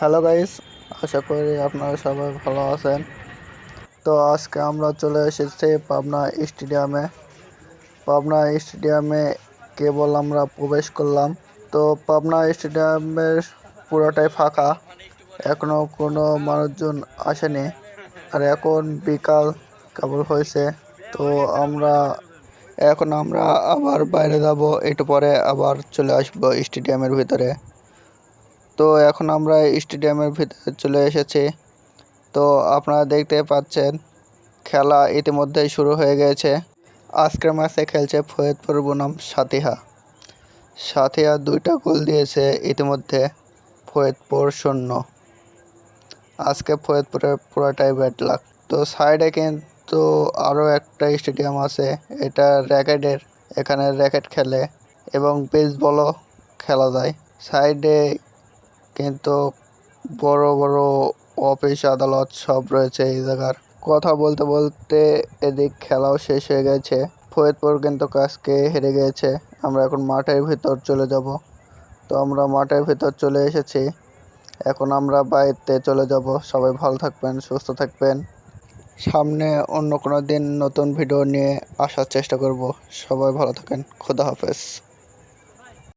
Hello guys আশা করি আপনারা সবাই ভালো আছেন। তো আজকে আমরা চলে এসেছি পাবনা স্টেডিয়ামে। পাবনা স্টেডিয়ামে কেবল আমরা প্রবেশ করলাম। তো পাবনা স্টেডিয়ামের পুরোটাই ফাঁকা। এখনও কোনো মানুষজন আসেনি। আর এখন বিকাল কেবল হয়েছে। তো আমরা, এখন আমরা আবার বাইরে যাব। একটু পরে আবার চলে আসব স্টেডিয়ামের ভিতরে। তো এখন আমরা স্টেডিয়ামের ভিতরে চলে এসেছি। তো আপনারা দেখতে পাচ্ছেন, খেলা ইতিমধ্যেই শুরু হয়ে গেছে। আজকের ম্যাচে খেলছে ফরিদপুর বনাম সাতিহা সাতিহা দুইটা গোল দিয়েছে ইতিমধ্যে, ফরিদপুর শূন্য। আজকে ফরিদপুরের পুরোটাই ব্যাট লাক তো সাইডে কিন্তু আরও একটা স্টেডিয়াম আছে, এটা র্যাকেটের, এখানে র্যাকেট খেলে এবং বেসবলও খেলা যায়। সাইডে কিন্তু বড় বড় অফিস, আদালত সব রয়েছে এই জায়গার। কথা বলতে বলতে এদিক খেলাও শেষ হয়ে গেছে। ফরিদপুর কিন্তু কাজকে হেরে গিয়েছে। আমরা এখন মাঠের ভিতর চলে যাব। তো আমরা মাঠের ভিতর চলে এসেছি। এখন আমরা বাড়িতে চলে যাব। সবাই ভালো থাকবেন, সুস্থ থাকবেন। সামনে অন্য কোনো দিন নতুন ভিডিও নিয়ে আসার চেষ্টা করব। সবাই ভালো থাকেন। খোদা হাফেজ।